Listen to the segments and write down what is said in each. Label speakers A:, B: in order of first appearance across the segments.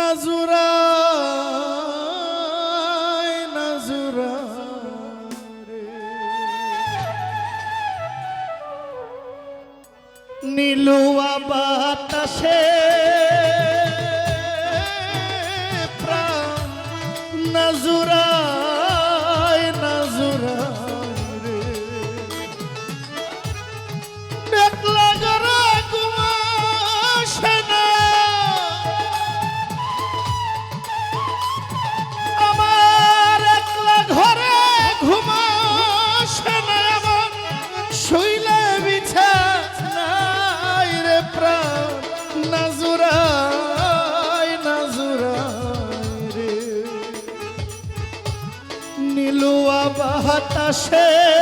A: নাজুরা নীলুয়া বাতাসে বাতাসে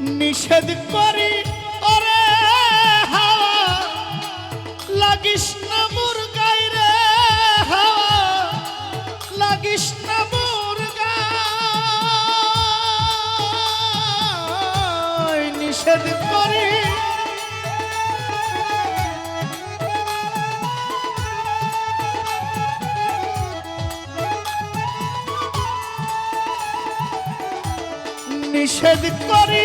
A: নিষেধ করি। ওরে হাওয়া, লাগিস না মুরগাই রে হাওয়া, লাগিস না মুরগাই। নিষেধ করি। নিষেধ করি।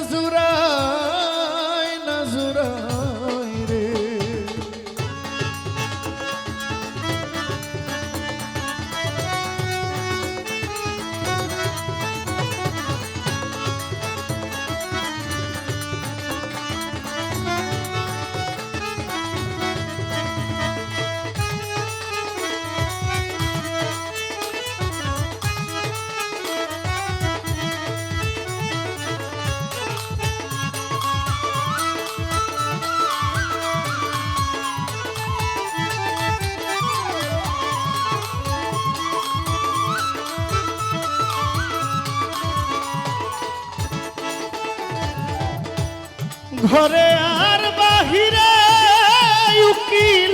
A: Azura ঘরে আর বাহিরে উকিল।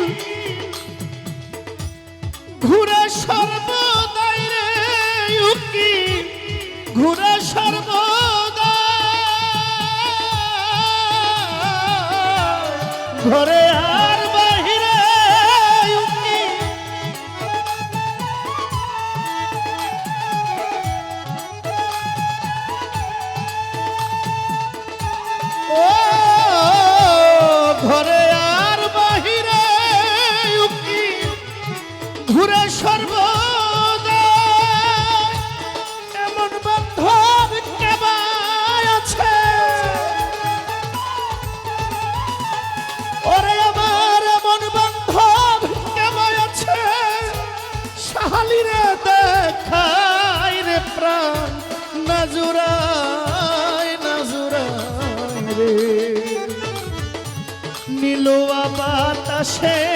A: ঘুরে সর্বদাই রে উকিল। ঘুরে সর্বদাই নাজুরাই নাজুরাই রে। নীলোয়া বাতাসে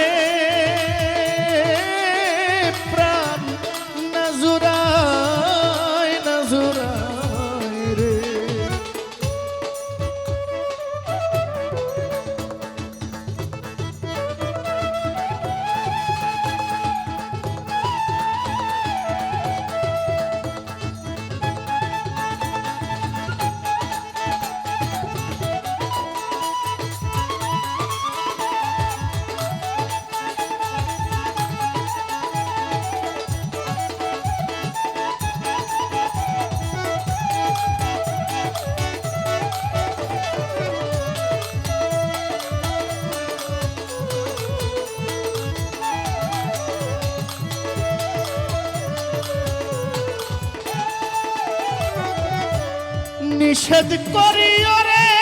A: নিষেধ করি রে।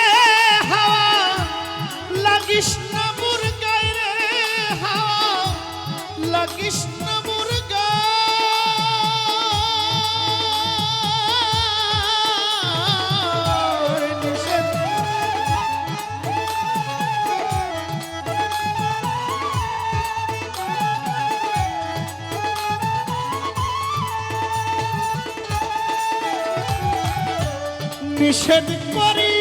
A: নিষেধ করি।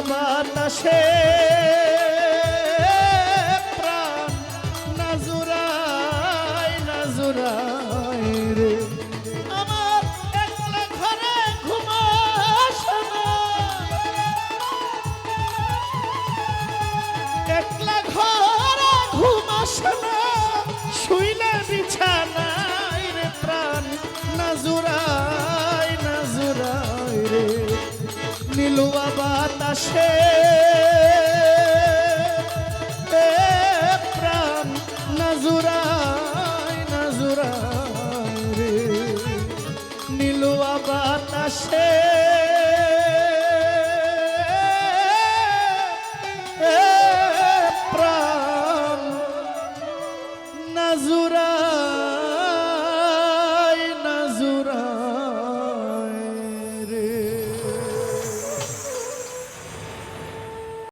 A: বাতাসে নীলুয়া বাতাসে।